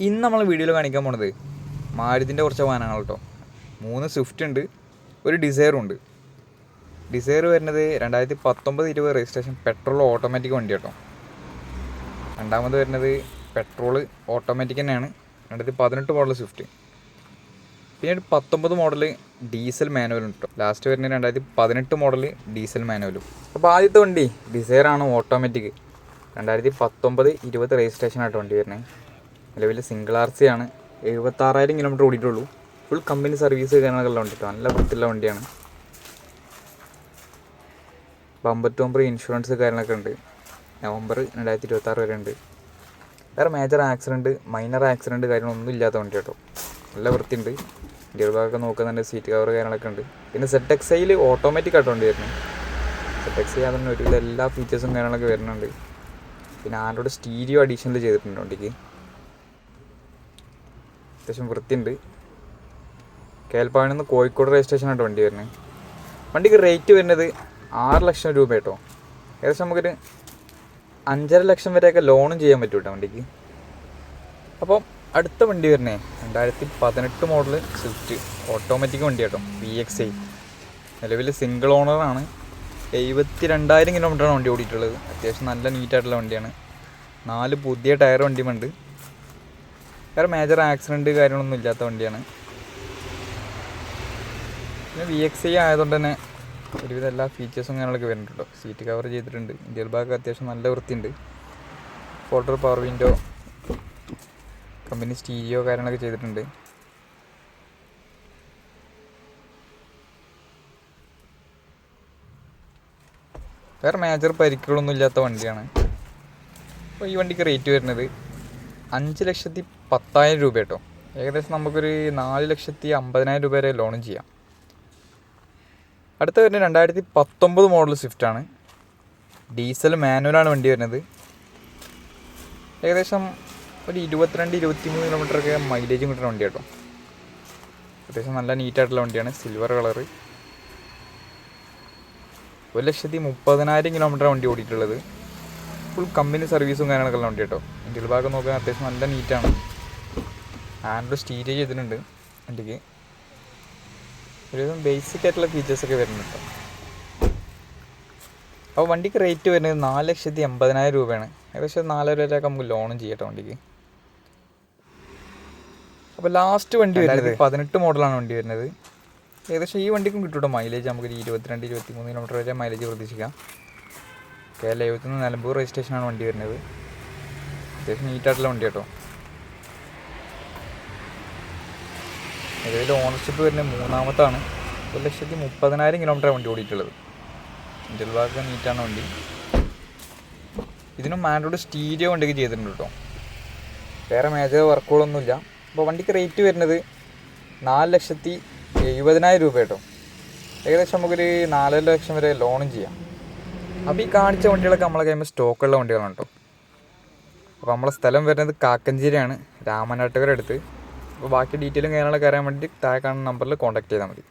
ഇന്ന് നമ്മൾ വീഡിയോയിൽ കാണിക്കാൻ പോണത് മാരുതിന്റെ കുറച്ച് വാഹനങ്ങൾ കേട്ടോ. മൂന്ന് സ്വിഫ്റ്റ് ഉണ്ട് ഒരു ഡിസയറും ഉണ്ട്. ഡിസയർ വരുന്നത് രണ്ടായിരത്തി പത്തൊമ്പത് ഇരുപത് രജിസ്ട്രേഷൻ പെട്രോൾ ഓട്ടോമാറ്റിക് വണ്ടി കേട്ടോ. രണ്ടാമത് വരുന്നത് പെട്രോൾ ഓട്ടോമാറ്റിക് തന്നെയാണ് രണ്ടായിരത്തി പതിനെട്ട് മോഡൽ സ്വിഫ്റ്റ് പിന്നെ ഒരു പത്തൊമ്പത് മോഡൽ ഡീസൽ മാനുവലും കേട്ടോ. ലാസ്റ്റ് വരുന്നത് രണ്ടായിരത്തി പതിനെട്ട് മോഡൽ ഡീസൽ മാനുവലും അപ്പോൾ ആദ്യത്തെ വണ്ടി ഡിസയർ ആണ് ഓട്ടോമാറ്റിക് രണ്ടായിരത്തി പത്തൊമ്പത് ഇരുപത് രജിസ്ട്രേഷൻ ആയിട്ട് വണ്ടി വരുന്നത്. നിലവിൽ സിംഗിൾ ആർ സി ആണ്. എഴുപത്താറായിരം കിലോമീറ്റർ ഓടിയിട്ടുള്ളൂ. ഫുൾ കമ്പനി സർവീസ് കാര്യങ്ങളൊക്കെ ഉണ്ട് നല്ല വൃത്തിയുള്ള വണ്ടിയാണ്. ബമ്പർ ടോമ്പർ ഇൻഷുറൻസ് കാര്യങ്ങളൊക്കെ ഉണ്ട്. നവംബർ രണ്ടായിരത്തി ഇരുപത്തി ആറ് വരെ ഉണ്ട്. വേറെ മേജർ ആക്സിഡന്റ് മൈനർ ആക്സിഡന്റ് കാര്യങ്ങളൊന്നും ഇല്ലാത്ത വണ്ടി കേട്ടോ. നല്ല വൃത്തിയുണ്ട്. ഇന്ത്യർ ഭാഗമൊക്കെ നോക്കുന്നുണ്ട്. സീറ്റ് കവർ കാര്യങ്ങളൊക്കെ ഉണ്ട്. പിന്നെ സെറ്റ് എക്സ് ഓട്ടോമാറ്റിക് ആയിട്ട് വണ്ടി വരുന്നത്. സെറ്റ് എക്സ് ഐ അതിന് എല്ലാ ഫീച്ചേഴ്സും കാര്യങ്ങളൊക്കെ വരുന്നുണ്ട്. പിന്നെ ആരോട് സ്റ്റീരിയോ അഡീഷണൽ ചെയ്തിട്ടുണ്ട് വണ്ടിക്ക്. അത്യാവശ്യം വൃത്തിയുണ്ട്. കേൽപ്പാവിൽ നിന്ന് കോഴിക്കോട് രജിസ്ട്രേഷനായിട്ട് വണ്ടി വരുന്നത്. വണ്ടിക്ക് റേറ്റ് വരുന്നത് ആറ് ലക്ഷം രൂപ കേട്ടോ. ഏകദേശം നമുക്കൊരു അഞ്ചര ലക്ഷം വരെയൊക്കെ ലോണും ചെയ്യാൻ പറ്റും കേട്ടോ വണ്ടിക്ക്. അപ്പം അടുത്ത വണ്ടി വരുന്നേ രണ്ടായിരത്തി പതിനെട്ട് മോഡൽ സ്വിഫ്റ്റ് ഓട്ടോമാറ്റിക് വണ്ടി കേട്ടോ വി എക്സ് ഐ നിലവിൽ സിംഗിൾ ഓണറാണ് എഴുപത്തി രണ്ടായിരം കിലോമീറ്ററാണ് വണ്ടി ഓടിയിട്ടുള്ളത്. അത്യാവശ്യം നല്ല നീറ്റായിട്ടുള്ള വണ്ടിയാണ്. നാല് പുതിയ ടയർ വണ്ടിയുമുണ്ട് വേറെ മേജർ ആക്സിഡന്റ് കാര്യങ്ങളൊന്നും ഇല്ലാത്ത വണ്ടിയാണ്. പിന്നെ വി എക്സ് ഐ ആയതുകൊണ്ട് തന്നെ ഒരുവിധം എല്ലാ ഫീച്ചേഴ്സും കാര്യങ്ങളൊക്കെ വരുന്നുണ്ടോ. സീറ്റ് കവർ ചെയ്തിട്ടുണ്ട്. ഇന്ത്യൽ ഭാഗം അത്യാവശ്യം നല്ല വൃത്തിയുണ്ട്. Folder power window company stereo കാര്യങ്ങളൊക്കെ ചെയ്തിട്ടുണ്ട്. വേറെ മേജർ പരിക്കുകളൊന്നും ഇല്ലാത്ത വണ്ടിയാണ്. അപ്പോൾ ഈ വണ്ടിക്ക് റേറ്റ് വരുന്നത് അഞ്ച് ലക്ഷത്തി പത്തായിരം രൂപ കേട്ടോ ഏകദേശം നമുക്കൊരു നാല് ലക്ഷത്തി അമ്പതിനായിരം രൂപ വരെ ലോണും ചെയ്യാം. അടുത്ത വരുന്നത് രണ്ടായിരത്തി പത്തൊമ്പത് മോഡൽ സ്വിഫ്റ്റാണ് ഡീസൽ മാനുവലാണ് വണ്ടി വരുന്നത്. ഏകദേശം ഒരു ഇരുപത്തിരണ്ട് ഇരുപത്തി മൂന്ന് കിലോമീറ്ററൊക്കെ മൈലേജും കിട്ടുന്ന വണ്ടി കേട്ടോ അത്യാവശ്യം നല്ല നീറ്റായിട്ടുള്ള വണ്ടിയാണ് സിൽവർ കളറ് ഒരു ലക്ഷത്തി മുപ്പതിനായിരം കിലോമീറ്റർ വണ്ടി ഓടിയിട്ടുള്ളത്. ഫുൾ കമ്പനി സർവീസും കാര്യങ്ങളൊക്കെ ഉള്ള വണ്ടി കേട്ടോ ഇന്ത്യയിൽ ഭാഗം നോക്കാൻ അത്യാവശ്യം നല്ല നീറ്റാണ് ഹാൻഡിൽ സ്റ്റീരിയോ ചെയ്തിട്ടുണ്ട് വണ്ടിക്ക് ഒരുവിധം ബേസിക് ആയിട്ടുള്ള ഫീച്ചേഴ്സൊക്കെ വരുന്നുണ്ട് അപ്പോൾ വണ്ടിക്ക് റേറ്റ് വരുന്നത് നാല് ലക്ഷത്തി എൺപതിനായിരം രൂപയാണ്. ഏകദേശം നാലര രൂപയൊക്കെ നമുക്ക് ലോണും ചെയ്യട്ടോ വണ്ടിക്ക്. അപ്പോൾ ലാസ്റ്റ് വണ്ടി വരുന്നത് പതിനെട്ട് മോഡലാണ് വണ്ടി വരുന്നത്. ഏകദേശം ഈ വണ്ടിക്കും കിട്ടും മൈലേജ് നമുക്ക് ഒരു ഇരുപത്തിരണ്ട് ഇരുപത്തി മൂന്ന് കിലോമീറ്റർ വരെ മൈലേജ് പ്രതീക്ഷിക്കാം. കേരള എഴുപത്തിന്ന് നിലമ്പൂർ രജിസ്ട്രേഷനാണ് വണ്ടി വരുന്നത്. അത്യാവശ്യം നീറ്റായിട്ടുള്ള വണ്ടി കേട്ടോ നിലവിൽ ഓണർഷിപ്പ് വരുന്ന മൂന്നാമത്താണ്. ഒരു ലക്ഷത്തി മുപ്പതിനായിരം കിലോമീറ്റർ വണ്ടി ഓടിയിട്ടുള്ളത്. ഇന്ത്യൽ ഭാഗത്ത് നീറ്റാണ് വണ്ടി. ഇതിനും ആൻഡ്രോയിഡ് സ്റ്റീരിയോ വണ്ടിക്ക് ചെയ്തിട്ടുണ്ട് കേട്ടോ വേറെ മേജർ വർക്കുകളൊന്നുമില്ല അപ്പോൾ വണ്ടിക്ക് റേറ്റ് വരുന്നത് നാല് ലക്ഷത്തി എഴുപതിനായിരം രൂപ കേട്ടോ ഏകദേശം നമുക്കൊരു നാലര ലക്ഷം വരെ ലോണും ചെയ്യാം. അപ്പോൾ ഈ കാണിച്ച വണ്ടികളൊക്കെ നമ്മളെ കഴിയുമ്പോൾ സ്റ്റോക്കുള്ള വണ്ടികളാണ് കേട്ടോ അപ്പോൾ നമ്മളെ സ്ഥലം വരുന്നത് കാക്കഞ്ചേരിയാണ്. രാമനാട്ടുകര അടുത്ത്. ബാക്കി ഡീറ്റെയിലും കാര്യങ്ങളൊക്കെ അറിയാൻ വേണ്ടി താഴെ കാണുന്ന നമ്പറിൽ കോൺടാക്ട് ചെയ്താൽ മതി.